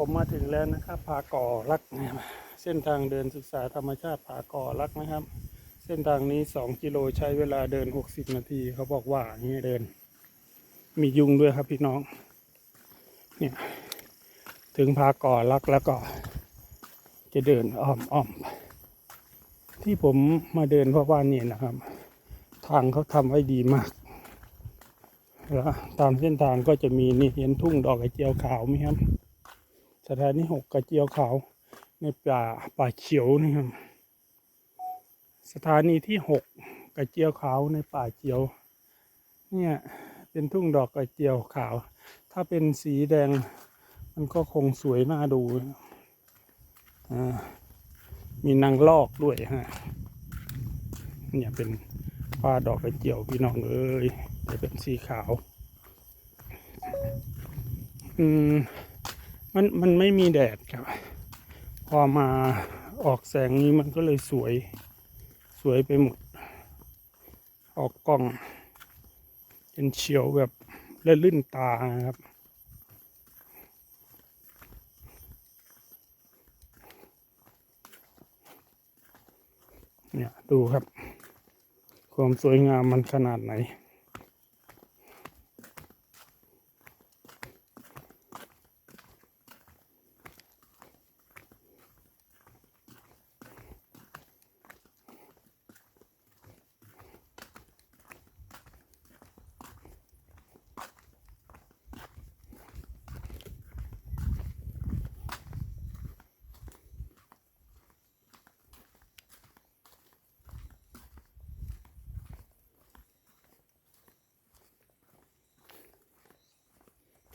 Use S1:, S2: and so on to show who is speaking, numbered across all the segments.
S1: ผมมาถึงแล้วนะครับผาก่อรักนะครับเส้นทางเดินศึกษาธรรมชาติผาก่อรักนะครับ เส้นทางนี้สองกิโลใช้เวลาเดินหกสิบนาทีเขาบอกว่าอย่างนี้เดิน มียุงด้วยครับพี่น้องเนี่ยถึงผาก่อรักแล้วก็ จะเดินอ้อมอ้อมไปที่ผมมาเดินเพราะว่านี่นะครับ ทางเขาทำไว้ดีมากแล้วตามเส้นทางก็จะมีนี่เห็นทุ่งดอกกระเจียวขาวไหมครับ สถานีหกกระเจียวขาวในป่าป่าเขียวนี่ครับ สถานีที่หกกระเจียวขาวในป่าเขียว เนี่ยเป็นทุ่งดอกกระเจียวขาว ถ้าเป็นสีแดงมันก็คงสวยน่าดูอ่ามีนางลอกด้วยฮะ เนี่ยเป็นป่าดอกกระเจียวพี่น้องเอ้ยแต่เป็นสีขาว อืม มันมันไม่มีแดดครับ พอมาออกแสงนี้มันก็เลยสวย สวยไปหมด ออกกล้อง เป็นเฉียวแบบละลื่นตานะครับเนี่ยดูครับ ความสวยงามมันขนาดไหน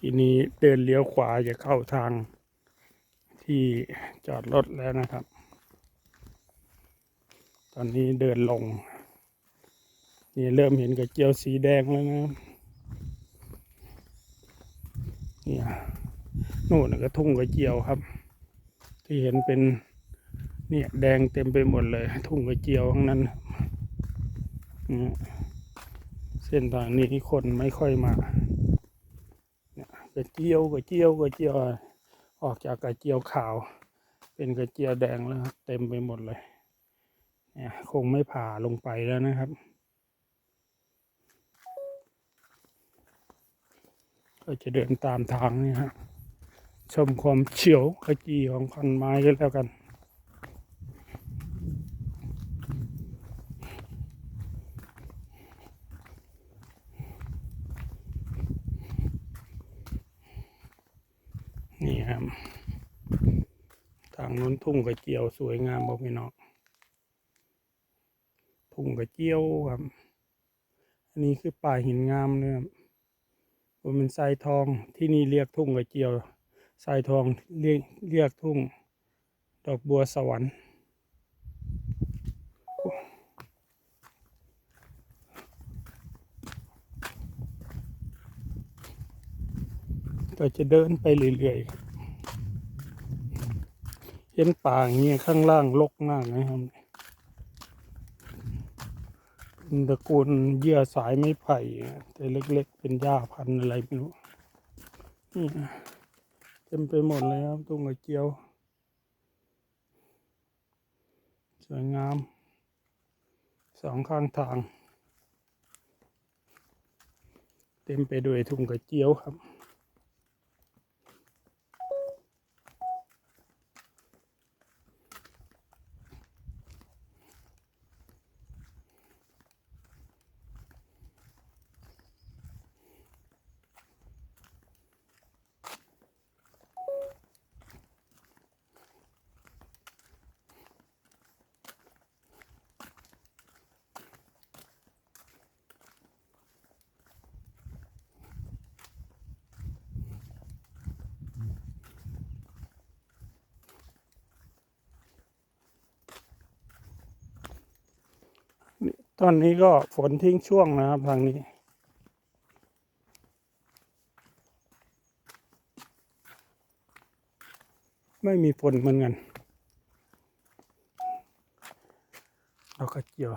S1: ทีนี้เดินเลี้ยวขวาจะเข้าทางที่จอดรถแล้วนะครับ ตอนนี้เดินลง นี่เริ่มเห็นกระเจียวสีแดงแล้วนะเนี่ยนู่นนะก็ทุ่งกระเจียวครับ ที่เห็นเป็นเนี่ยแดงเต็มไปหมดเลย ทุ่งกระเจียวทั้งนั้นเนี่ยเส้นทางนี้คนไม่ค่อยมา กระเจียวกระเจียวกระเจียวออกจากกระเจียวขาว เป็นกระเจียวแดงแล้วเต็มไปหมดเลย เนี่ยคงไม่ผ่าลงไปแล้วนะครับ ก็จะเดินตามทางนี่ฮะชมความเฉียวขจีของคันไม้กันแล้วกัน นี่ครับทางนู้นทุ่งกระเจียวสวยงามบอกพี่น้องทุ่งกระเจียวครับ อันนี้คือป่าหินงามเนี่ยครับมันเป็นทรายทองที่นี่เรียกทุ่งกระเจียวทรายทองเรียกเรียกทุ่ง ดอกบัวสวรรค์ ก็จะเดินไปเรื่อยๆเห็นป่าอย่างเงี้ยข้างล่างรกมากนะครับตระกูลเยื่อสายไม้ไผ่แต่เล็กๆ เป็นหญ้าพันธุ์อะไรไม่รู้นี่เต็มไปหมดเลยครับตุ้งกระเจียว สวยงาม สองข้างทาง เต็มไปด้วยทุ่งกระเจียวครับ ตอนนี้ก็ฝนทิ้งช่วงนะครับทางนี้ ไม่มีฝนเหมือนกันเราก็เกี่ยว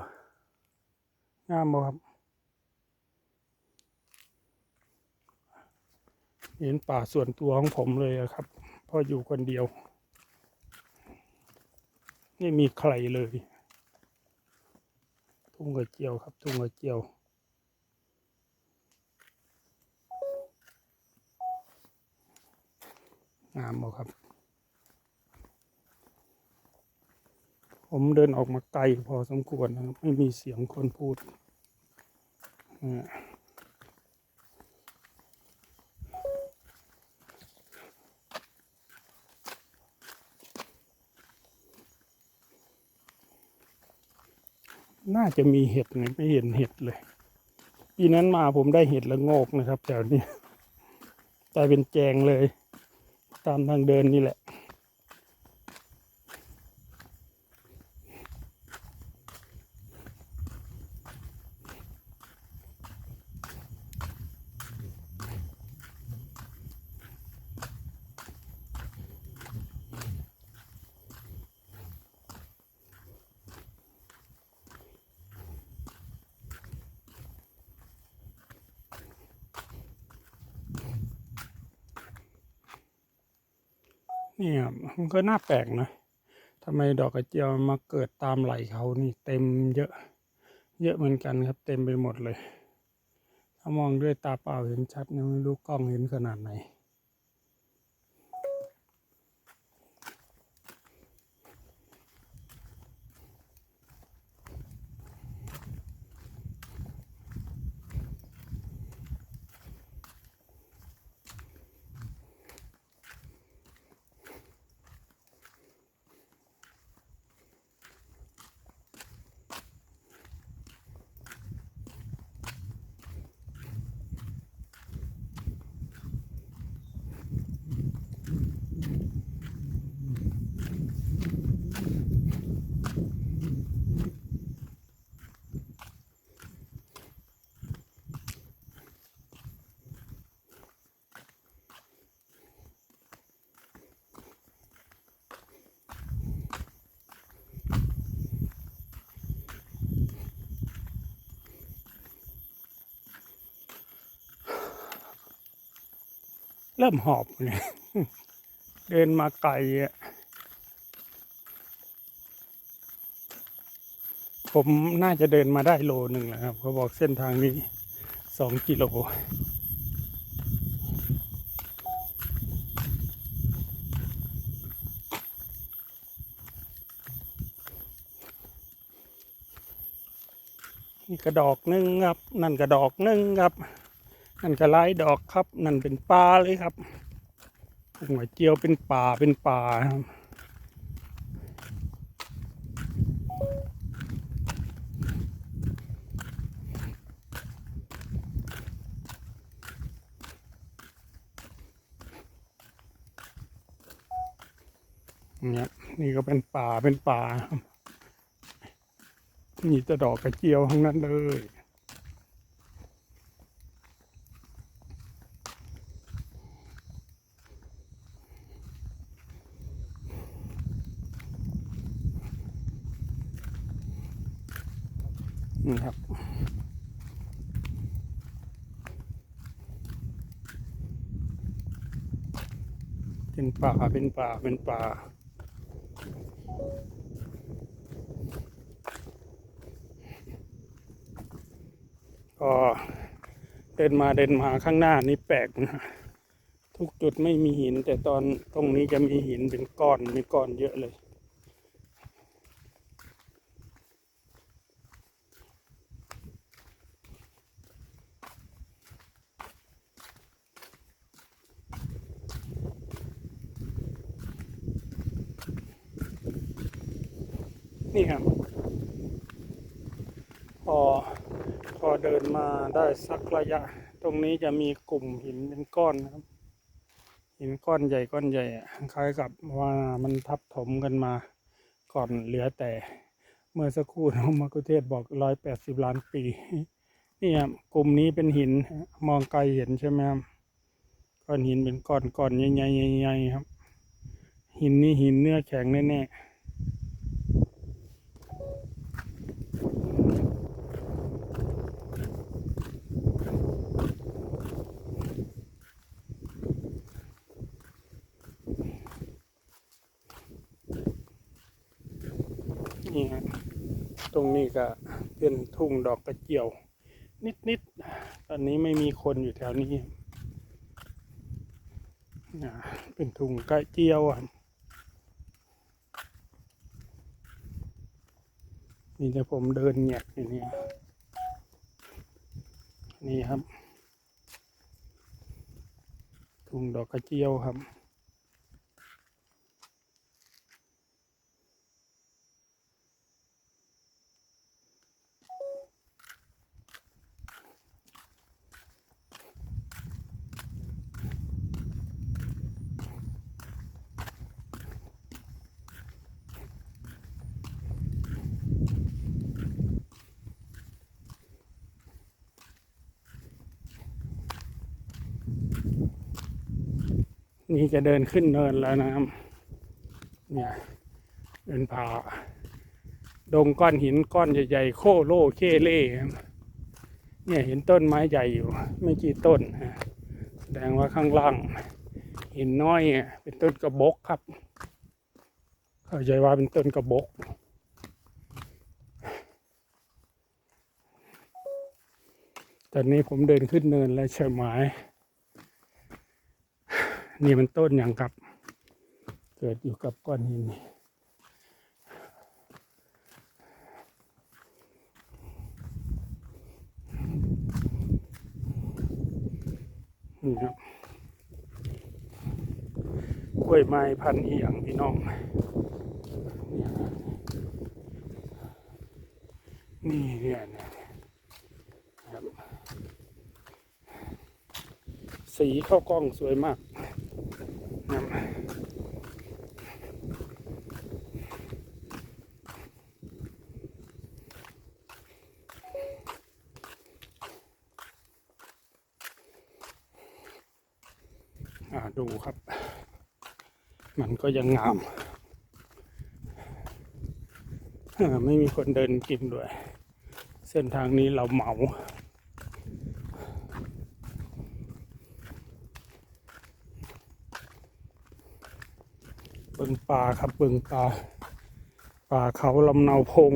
S1: งามบ่ครับเห็นป่าส่วนตัวของผมเลยครับพออยู่คนเดียว ไม่มีใครเลย ทุ่งกระเจียวครับ ทุ่งกระเจียว งามบ่ครับ ผมเดินออกมาไกลพอสมควรนะครับ ไม่มีเสียงคนพูดอ่า น่าจะมีเห็ดนะไม่เห็นเห็ดเลย ปีนั้นมาผมได้เห็ดละงอกนะครับแถวนี้กลายเป็นแจงเลย ตามทางเดินนี่แหละ นี่ยมันก็น่าแปลกนะทำไมดอกกระเจียวมาเกิดตามไหลเขานี่เต็มเยอะ เยอะเหมือนกันครับ เต็มไปหมดเลย ถ้ามองด้วยตาเปล่าเห็นชัดนะไม่รู้กล้องเห็นขนาดไหน เริ่มหอบเลยเดินมาไกลอะผมน่าจะเดินมาได้โลหนึ่งแล้วครับเขาบอกเส้นทางนี้สองกิโลนี่กระดอกหนึ่งครับ นั่นกระดอกหนึ่งครับ นั่นก็ลายดอกครับ นั่นเป็นป่าเลยครับหัวเจียวเป็นป่าเป็นป่าครับเนี่ยนี่ก็เป็นป่าเป็นป่าครับมีแต่ดอกกระเจียวทั้งนั้นเลย นี่ครับ เป็นป่าเป็นป่าเป็นป่าก็เดินมาเดินมาข้างหน้านี่แปลกนะทุกจุดไม่มีหิน แต่ตอนตรงนี้จะมีหินเป็นก้อนมีก้อนเยอะเลย นี่ครับ พอพอเดินมาได้สักระยะ ตรงนี้จะมีกลุ่มหินเป็นก้อนครับ หินก้อนใหญ่ก้อนใหญ่คล้ายกับว่ามันทับถมกันมา ก่อนเหลือแต่ เมื่อสักครู่น้องมักคุเทศบอกร้อยแปดสิบล้านปีนี่ครับกลุ่มนี้เป็นหินมองไกลเห็นใช่ไหมครับก้อนหินเป็นก้อนก้อนใหญ่ๆใหญ่ๆครับ หินนี้หินเนื้อแข็งแน่ๆ นี่ฮะตรงนี้ก็เป็นทุ่งดอกกระเจียว นิดๆตอนนี้ไม่มีคนอยู่แถวนี้อ่าเป็นทุ่งกระเจียวอะนี่แต่ผมเดินแงกอยู่นี่นี่ครับทุ่งดอกกระเจียวครับ นี่จะเดินขึ้นเนินแล้วนะครับ เนี่ย เดินผ่าดงก้อนหินก้อนใหญ่ๆโคโลเคเล่ครับเนี่ยเห็นต้นไม้ใหญ่อยู่ ไม่กี่ต้นฮะแสดงว่าข้างล่างหินน้อยอะเป็นต้นกระบกครับ เข้าใจว่าเป็นต้นกระบก ตอนนี้ผมเดินขึ้นเนินแล้วใช่ไหม นี่มันต้นอย่างกับ เกิดอยู่กับก้อนหินนี่นี่ครับกล้วยไม้พันธุ์อีหยังพี่น้อง นี่เนี่ยนี่ยครับสีเข้ากล้องสวยมากนะครับอ่าดู ครับ มันก็ยังงามไม่มีคนเดินกินด้วย เส้นทางนี้เราเหมา เบิงป่าครับเบิงป่าป่าเขาลำเนาพง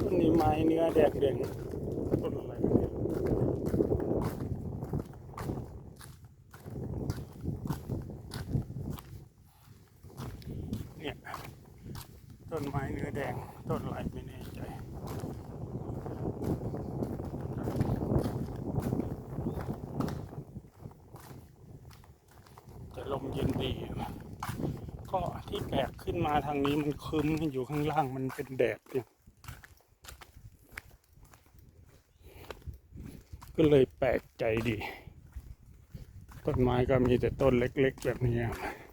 S1: ต้นนี้ไม้ เนื้อแดงเด่งต้นอะไรเนี่ยเนี่ยต้นไม้เนื้อแดงต้นอะไรไม่แน่ใจจะลมเย็นดีก็ที่แปลกขึ้นมาทางนี้มันคึ้มอยู่ข้างล่างมันเป็นแดดเนี่ย ก็เลยแปลกใจดี ต้นไม้ก็มีแต่ต้นเล็ก ๆ แบบนี้ครับ